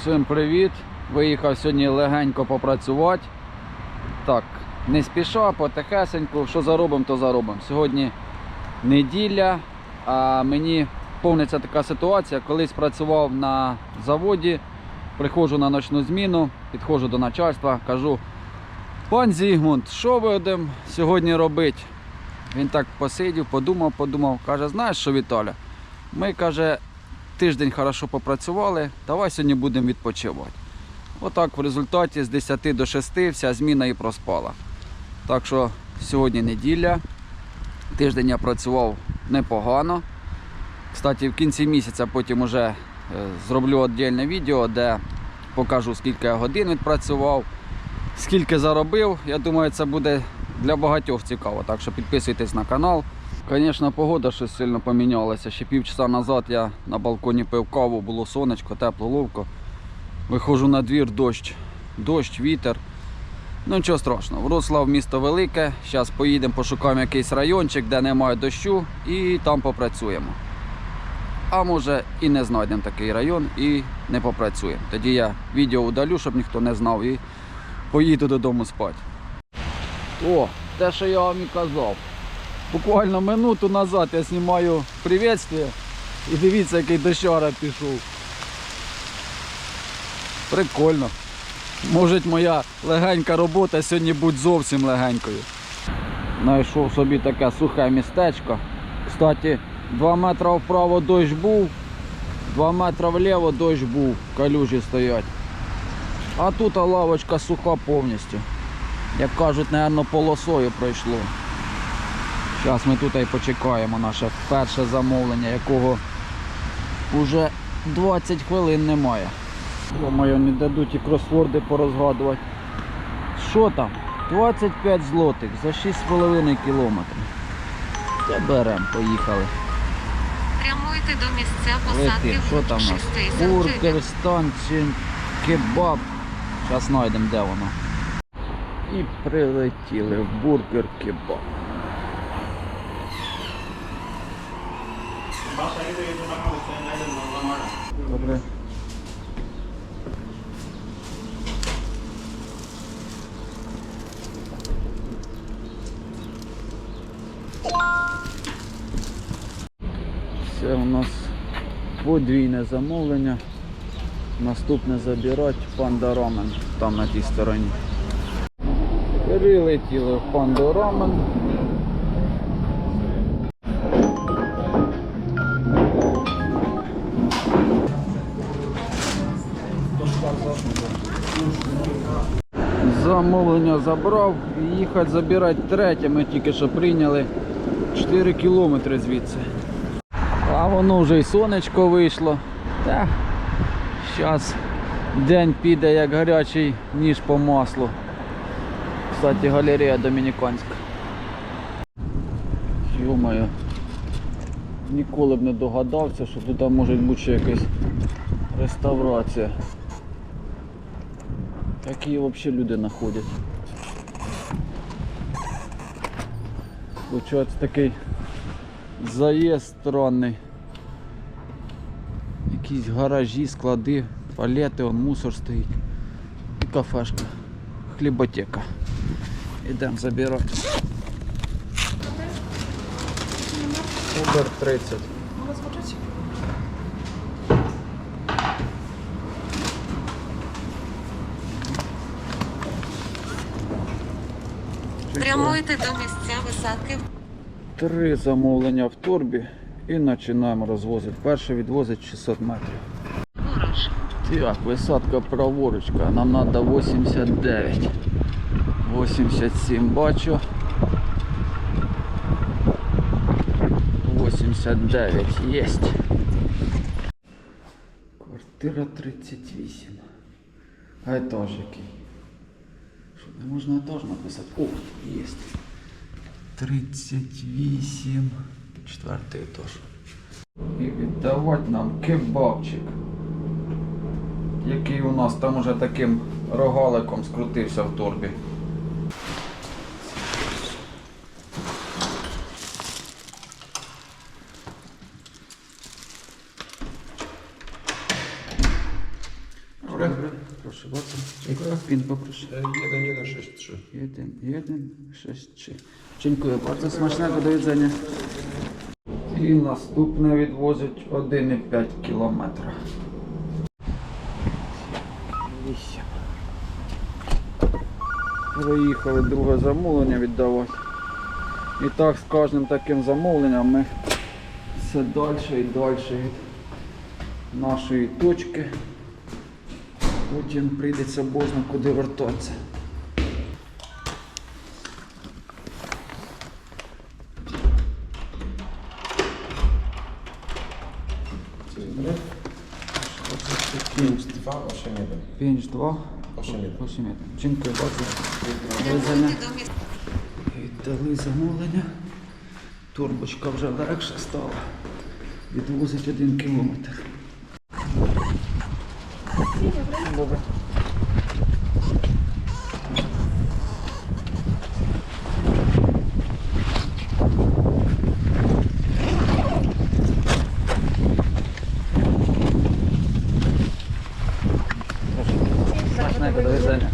Всім привіт! Виїхав сьогодні легенько попрацювати. Так, не спіша, потихесеньку. Що заробимо, то заробимо. Сьогодні неділя, а мені повниться така ситуація. Колись працював на заводі, приходжу на ночну зміну, підходжу до начальства, кажу, пан Зігмунд, що будемо сьогодні робити? Він так посидів, подумав, подумав, каже, знаєш що, Віталя? Ми каже, тиждень хорошо попрацювали, давай сьогодні будемо відпочивати. Отак в результаті з 10 до 6 вся зміна і проспала. Так що сьогодні неділя. Тиждень я працював непогано. Кстати, в кінці місяця потім уже е, зроблю віддільне відео, де покажу, скільки я годин відпрацював, скільки заробив. Я думаю, це буде для багатьох цікаво. Так що підписуйтесь на канал. Звісно, погода щось сильно помінялася. Ще півчаса назад я на балконі пив каву, було сонечко, тепло, ловко. Виходжу на двір, дощ, дощ, вітер. Ну нічого страшного. Вроцлав місто велике. Зараз поїдемо, пошукаємо якийсь райончик, де немає дощу, і там попрацюємо. А може і не знайдемо такий район і не попрацюємо. Тоді я відео удалю, щоб ніхто не знав, і поїду додому спати. О, те, що я вам і казав. Буквально минуту назад я знімаю приветствие і дивіться, який дощара пішов. Прикольно. Може моя легенька робота сьогодні буде зовсім легенькою. Знайшов собі таке сухе містечко. Кстати, 2 метри вправо дощ був, 2 метри вліво дощ був, калюжі стоять. А тут лавочка суха повністю. Як кажуть, напевно, полосою пройшло. Зараз ми тут і почекаємо наше перше замовлення, якого вже 20 хвилин немає. Думаю, не дадуть і кросворди порозгадувати. Що там? 25 злотих за 6,5 кілометрів. Та берем, поїхали. Прямуйте до місця посадки що там у нас? Бургер, станція, кебаб. Зараз знайдемо, де воно. І прилетіли в бургер кебаб. Добре. Це у нас подвійне замовлення. Наступне забирати панда рамен там на тій стороні. Прилетіли в панду рамен. Замовлення забрав і їхати забирати третє. Ми тільки що прийняли 4 кілометри звідси. А воно вже і сонечко вийшло. Та зараз день піде як гарячий ніж по маслу. Кстати, галерея Домініканська. Йо-моє. Ніколи б не догадався, що тут може бути ще якась реставрація. Які взагалі люди знаходять. Получається такий заїзд странний. Якісь гаражі, склади, палети, он мусор стоїть. І кафешка, хліботека. Ідемо забирати. Убер 30. Прямуйте до місця висадки Три замовлення в турбі і починаємо розвозити. Перше відвозить 600 метрів. ворож. Так, висадка праворучка. Нам треба 89. 87 бачу. 89 єсть. Квартира 38. А етаж який? Можна теж написати? О, є. 38. Четвертий етаж. І віддавати нам кебабчик який у нас там уже таким рогаликом скрутився в торбі. Добре. Прошу bardzo. Dziękuję. Попрошу. E, 1163. 1, 1, 6, 3. Дякую, bardzo смачного до їдзення. І наступне відвозить 1,5 кілометра. Вісім. Приїхали друге замовлення віддавати. І так з кожним таким замовленням ми все далі і далі від нашої точки. Потім прийдеться божно куди вертатися. Dzień dobry. 5281. 5, 2, 81. 8, 1. Дякую, bardzo. Віддали замовлення. Турбочка вже легше стала. Відвозить один кілометр. Добре. Смачного до вязання.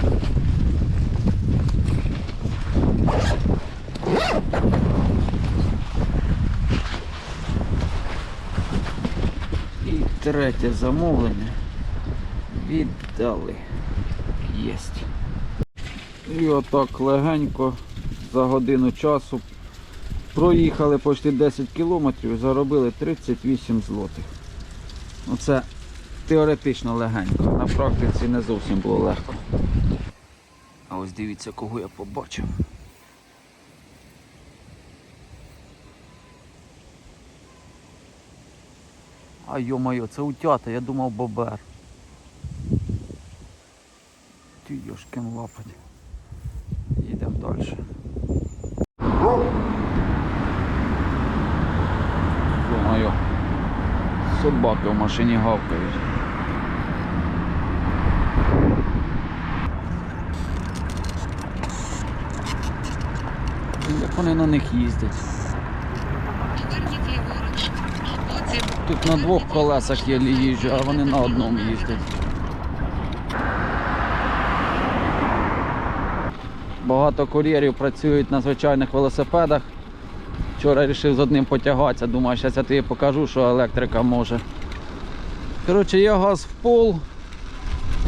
І третє замовлення віддали. Єсть. І отак легенько за годину часу проїхали почти 10 кілометрів, заробили 38 злотих. Ну це теоретично легенько. На практиці не зовсім було легко. А ось дивіться, кого я побачив. А йо-моє, це утята, я думав бобер. Ти йошкин лапать. Їдемо далі. Йо-моє. Собаки в машині гавкають. Як вони на них їздять? Тут на двох колесах є їжджу, а вони на одному їздять. Багато кур'єрів працюють на звичайних велосипедах. Вчора вирішив з одним потягатися, думаю, зараз я тобі покажу, що електрика може. Коротше, є газ в пол,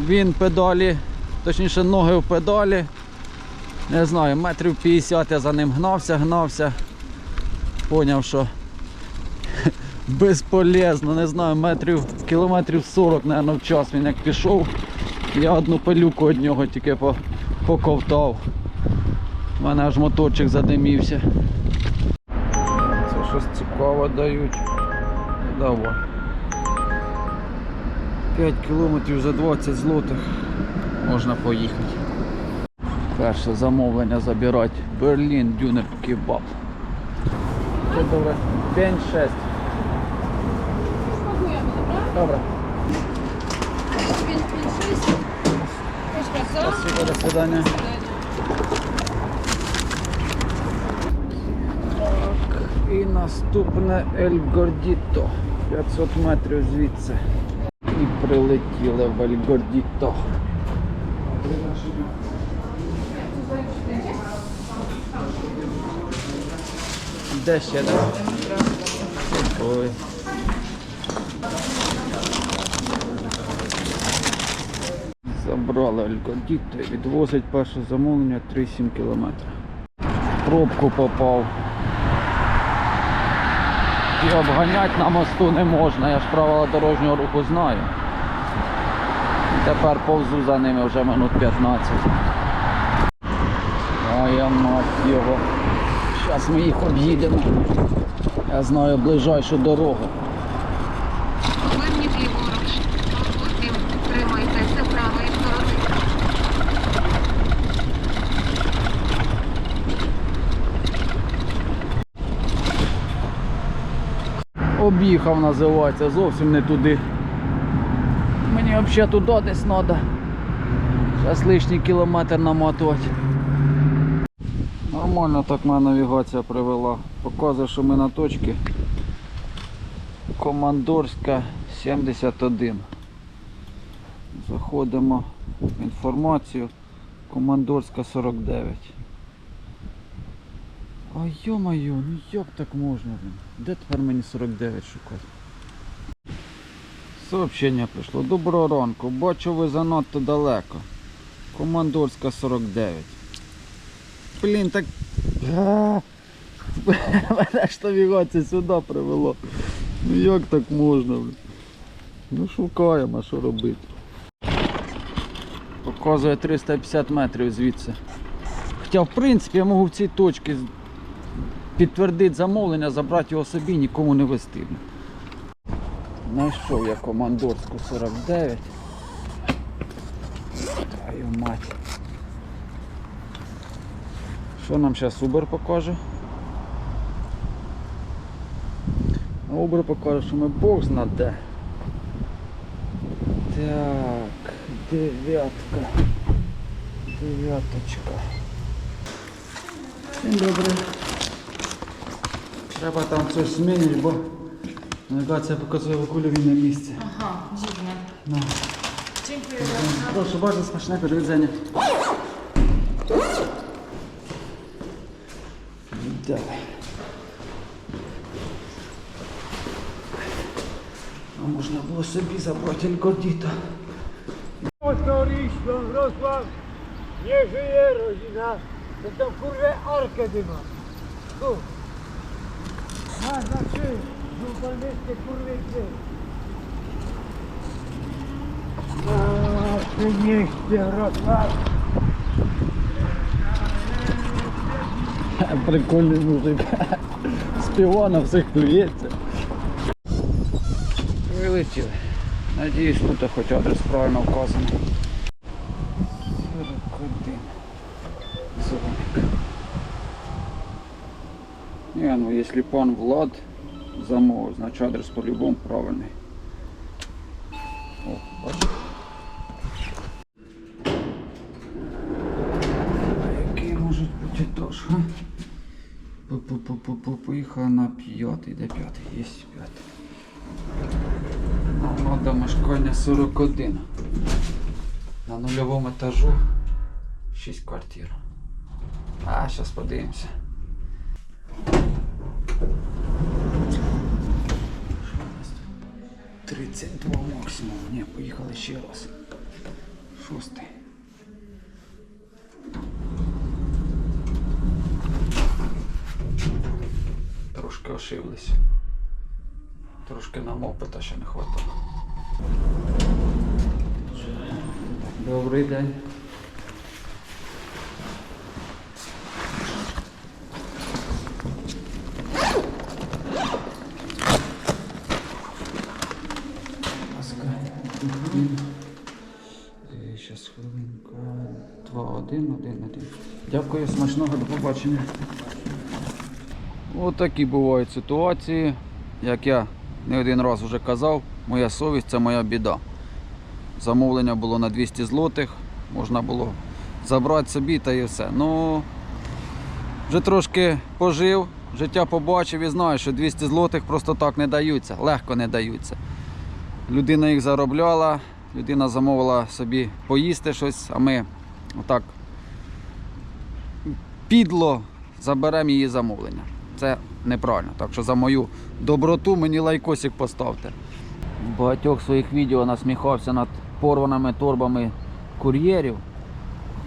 він педалі, точніше ноги в педалі. Не знаю, метрів 50 я за ним гнався, гнався. Поняв, що безполезно, не знаю, метрів, кілометрів 40, мабуть, в час він як пішов. Я одну пилюку від нього тільки по- поковтав. У мене аж моторчик задимівся. Це щось цікаве дають. Давай. 5 кілометрів за 20 злотих можна поїхати. Перше замовлення забирати. Берлін Дюнер Кебаб. Це добре. 5-6. Добре. Спасибо, до свидания. Так, і наступне Ель Гордіто. 500 метрів звідси. І прилетіли в Ель Гордіто. Де ще, да? Ой. Забрали Алькодіто і відвозить перше замовлення 3,7 км. Пробку попав. І обганяти на мосту не можна, я ж правила дорожнього руху знаю. Тепер повзу за ними вже минут 15. А я мать його. Зараз ми їх об'їдемо. Я знаю ближайшу дорогу. Об'їхав називається, зовсім не туди. Мені взагалі туди десь треба. Зараз лишній кілометр намотувати. Нормально так мене навігація привела. Показує, що ми на точці. Командорська 71. Заходимо в інформацію. Командорська 49. А йо-моє, ну як так можна? Де тепер мені 49 шукати? Сообщення прийшло. Доброго ранку. Бачу ви занадто далеко. Командорська 49. Блін, так. Мене ж навігація сюди привело. Ну як так можна? блін? Ну шукаємо, а що робити. Показує 350 метрів звідси. Хоча в принципі я можу в цій точці підтвердити замовлення, забрати його собі, нікому не вести. Знайшов я командорську 49. Твою мать. Що нам зараз Uber покаже? Uber покаже, що ми Бог зна де. Так, дев'ятка. Дев'яточка. День добрий. Треба там щось змінити, бо навігація показує в кулю він на місці. Aha, dziwne. На. Dziękuję bardzo. Прошу, bardzo смачного do widzenia. Давай. А можна було собі забрати Ельгодіта. Motoristą Wrocław nie żyje rodzina, to tam kurwę arkę dyma. Tu. Прикольний мужик. Співа на всіх плюється. Вилетіли. Надіюсь, тут хоч адрес правильно вказаний. 41. Зоник. Ні, ну якщо пан Влад замовив, значить адрес по-любому правильний. Поїхала на п'ятий, де п'ятий? Є п'ятий. До мешкання 41. На нульовому етажу 6 квартир. А, зараз подивимося. Що у нас тут? 32 максимум. Ні, поїхали ще раз. Шостий. Трошки ошиблись. Трошки нам опита ще не хватало. Добрий день. Один, один, один. Дякую, смачного, до побачення. Отакі бувають ситуації. Як я не один раз вже казав, моя совість це моя біда. Замовлення було на 200 злотих, можна було забрати собі та і все. Ну, вже трошки пожив, життя побачив і знаю, що 200 злотих просто так не даються, легко не даються. Людина їх заробляла, людина замовила собі поїсти щось, а ми отак підло заберемо її замовлення. Це неправильно. Так що за мою доброту мені лайкосик поставте. В багатьох своїх відео насміхався над порваними торбами кур'єрів.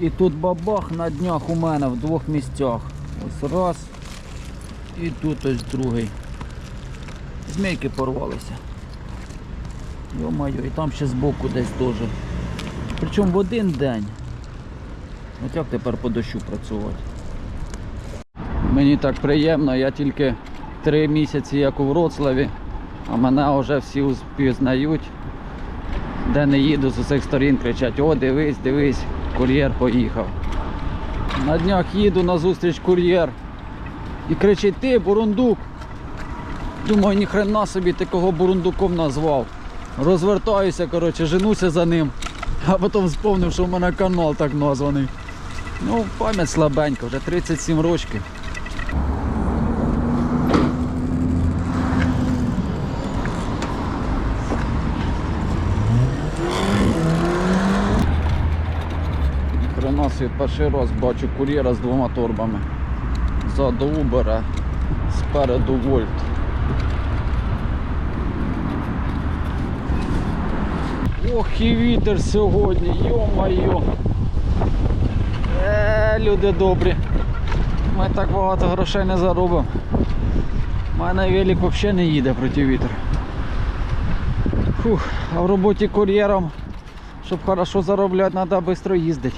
І тут бабах на днях у мене в двох місцях. Ось раз. І тут ось другий. Змійки порвалися. Йо-моє, і там ще збоку десь теж. Причому в один день. От як тепер по дощу працювати? Мені так приємно, я тільки три місяці як у Вроцлаві, а мене вже всі впізнають. Де не їду з усіх сторін кричать, о, дивись, дивись, кур'єр поїхав. На днях їду на зустріч кур'єр і кричить, ти бурундук. Думаю, ніхрена собі ти кого бурундуком назвав. Розвертаюся, коротше, женуся за ним, а потім вспомнив, що в мене канал так названий. Ну, пам'ять слабенька, вже 37 років. Нас перший раз бачу кур'єра з двома торбами. Ззаду Uber, спереду Вольт. Ох і вітер сьогодні, йо-моє. Е, люди добрі. Ми так багато грошей не заробимо. У мене велик взагалі не їде проти вітру. Фух, а в роботі кур'єром, щоб хорошо заробляти, треба швидко їздити.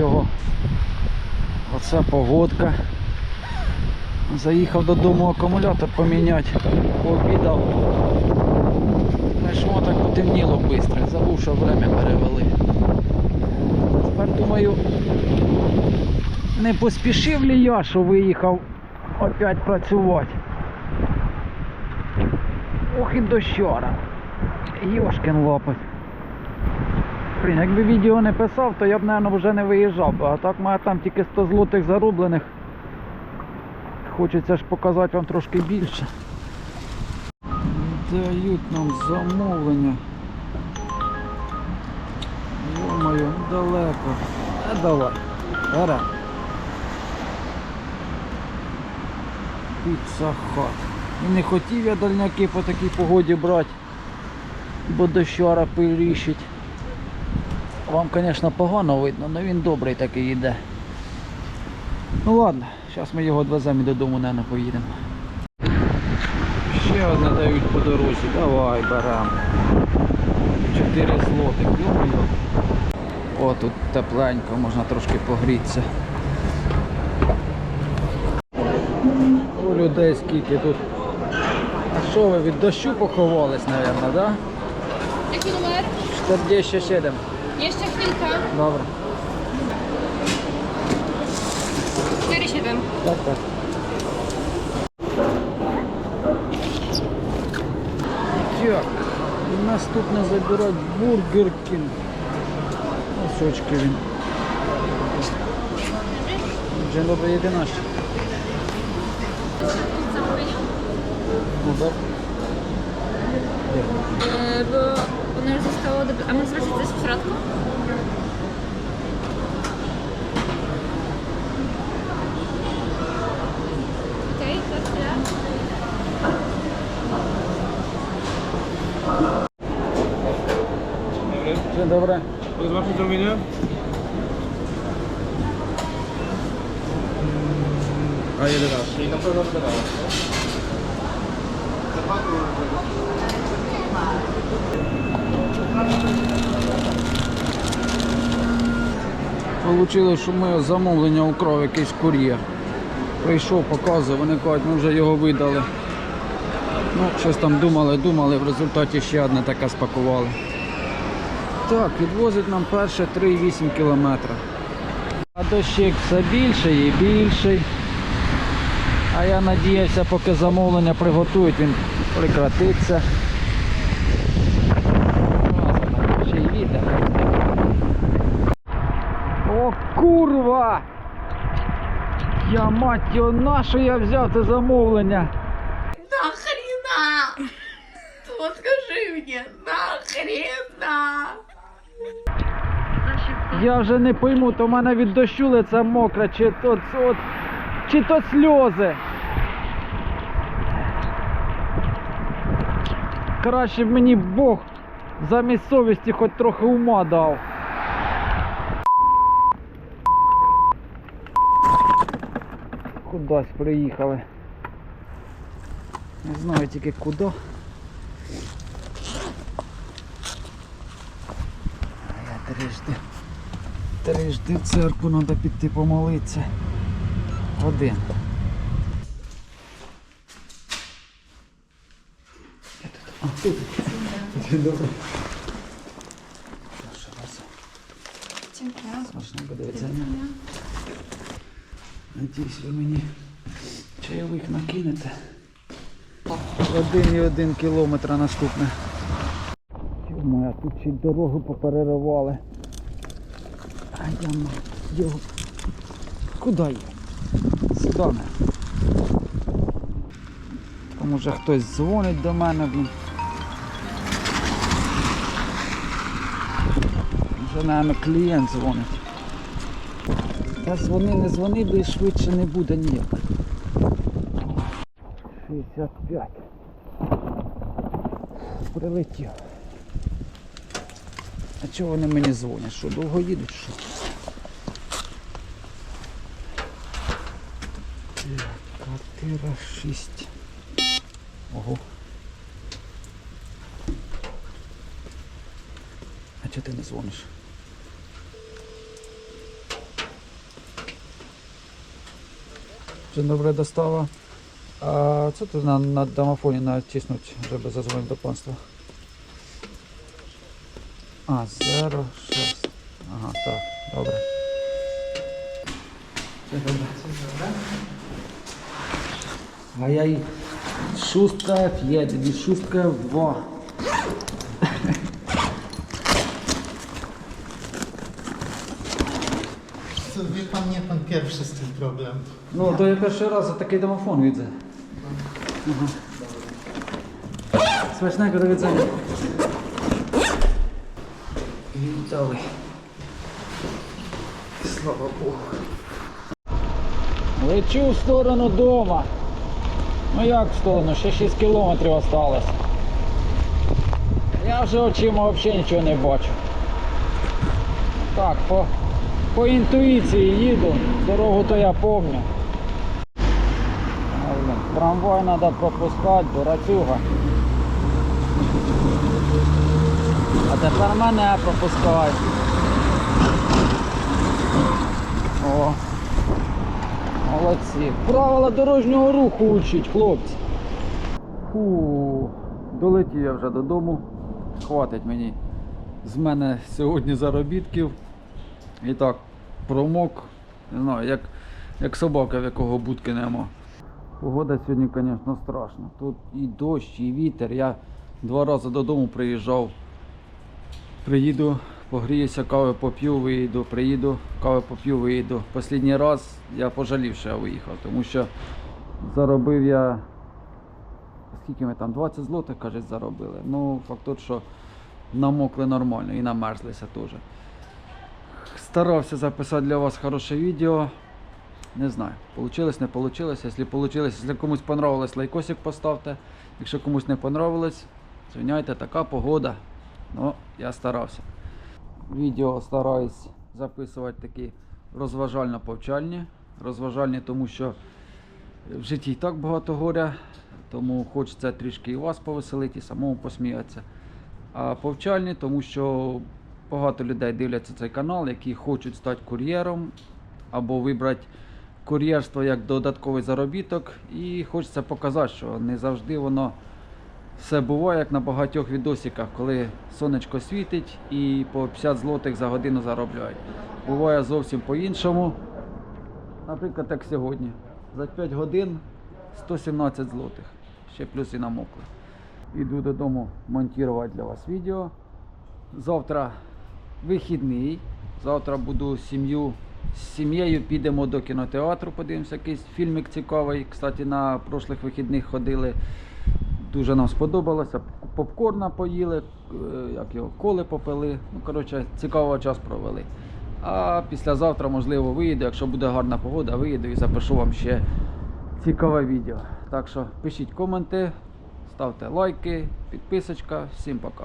Його. Оце погодка. Заїхав додому акумулятор поміняти, пообідав. Знаєш, воно так потемніло швидко, забув, що время перевели. Тепер думаю, не поспішив ли я, що виїхав опять працювати. Ох і дощора. Йошкин лопать. Блін, якби відео не писав, то я б, мабуть, вже не виїжджав. А так мене там тільки 100 злотих зароблених. Хочеться ж показати вам трошки більше. Дають нам замовлення. Йо-моє, далеко. А давай. Гара. Піца хат. І не хотів я дальняки по такій погоді брати, бо дощара пиліщить. Вам, звісно, погано видно, але він добрий такий йде. Ну ладно, зараз ми його відвеземо і додому, не поїдемо. Ще одне дають по дорозі, давай беремо. 4 злотих, думаю. О, тут тепленько, можна трошки погрітися. У людей скільки тут. А що ви від дощу поховались, мабуть, да? Jaki numer? 47. Jeszcze chwilkę. Добре. 4,7. Так, так. Так, наступне забирати Бургер Кінг. Ось очки він. Dzień dobry, 11. Zamówienie? No tak. E, bo ono już zostało odebrane. A mógł zobaczyć coś w środku? Okej, to chwilę. Dzień dobry. Zobaczyć zamówienie? A 11. Czyli na pewno wydawało. Получилось, що моє замовлення украв якийсь кур'єр. Прийшов, показував, вони кажуть, ми вже його видали. Ну, щось там думали, думали, в результаті ще одне таке спакували. Так, відвозить нам перше 3,8 кілометра. А дощик все більший і більший. А я надіявся, поки замовлення приготують, він прекратиться. Ще й вітер. О, курва! Я мать його, на що я взяв це замовлення? Нахрена? Вот скажи мне, нахрена? Я вже не пойму, то в мене від дощу лице мокре, чи то, от, чи то сльози. Краще б мені Бог замість совісті хоч трохи ума дав. Кудись приїхали. Не знаю тільки куди. А я трижди. Трижди в церкву треба піти помолитися. Один. А, тут. Добре. Dziękuję. Подивитися. Надіюсь, ви мені чайових накинете. Один і один кілометр наступне. Моя тут ще дорогу попереривали. Ай, я мать, йо. Куди я? Сюди не. Там уже хтось дзвонить до мене, блін. Вже, мабуть, клієнт дзвонить. Та дзвони, не дзвони, бо і швидше не буде ніяк. 65. Прилетів. А чого вони мені дзвонять? Що довго їдуть? Що? Квартира 6. Ого. А чого ти не дзвониш? Dzień dobry, dostawa. A co tu na, na domofonie nacisnąć, żeby zadzwonić do państwa? A, 06. Aha, tak, dobra. Dzień dobry. A ja i szóstka F1 i To wie pan, nie pan pierwszy z tym problem. Ну, то я перший раз за такий домофон widzę. Смачного до widzenia. Вітали. Слава Богу. Лечу в сторону дома. Ну як в сторону? Ще 6 кілометрів осталось. Я вже очима взагалі нічого не бачу. Так, по, по інтуїції їду. Дорогу то я пам'ятаю. Трамвай треба пропускати, дурацюга. А тепер мене пропускають. О. Молодці. Правила дорожнього руху учить, хлопці. Фу, долетів я вже додому. Хватить мені з мене сьогодні заробітків. І так, промок. Не як, як собака, в якого будки нема. Погода сьогодні, звісно, страшна. Тут і дощ, і вітер. Я два рази додому приїжджав. Приїду, погріюся, кави поп'ю, виїду, приїду, кави поп'ю, виїду. Останній раз я пожалів, що я виїхав, тому що заробив я. Скільки ми там? 20 злотих, кажуть, заробили. Ну, факт тот, що намокли нормально і намерзлися теж. Старався записати для вас хороше відео. Не знаю, получилось, не получилось. Якщо получилось, якщо комусь понравилось, лайкосик поставте. Якщо комусь не понравилось, звиняйте, така погода. Ну, я старався. Відео стараюсь записувати такі розважально-повчальні. Розважальні, тому що в житті і так багато горя, тому хочеться трішки і вас повеселити, і самому посміятися. А повчальні, тому що багато людей дивляться цей канал, які хочуть стати кур'єром або вибрати кур'єрство як додатковий заробіток. І хочеться показати, що не завжди воно все буває, як на багатьох відосиках, коли сонечко світить і по 50 злотих за годину заробляють. Буває зовсім по-іншому. Наприклад, як сьогодні. За 5 годин 117 злотих. Ще плюс і намокли. Іду додому монтувати для вас відео. Завтра вихідний. Завтра буду сім'ю з сім'єю підемо до кінотеатру, подивимося якийсь фільмик цікавий. Кстати, на прошлих вихідних ходили. Дуже нам сподобалося. Попкорна поїли, е, як його, коли попили. Ну, коротше, цікаво час провели. А післязавтра, можливо, виїду. Якщо буде гарна погода, виїду і запишу вам ще цікаве відео. Так що пишіть коменти, ставте лайки, підписочка. Всім пока.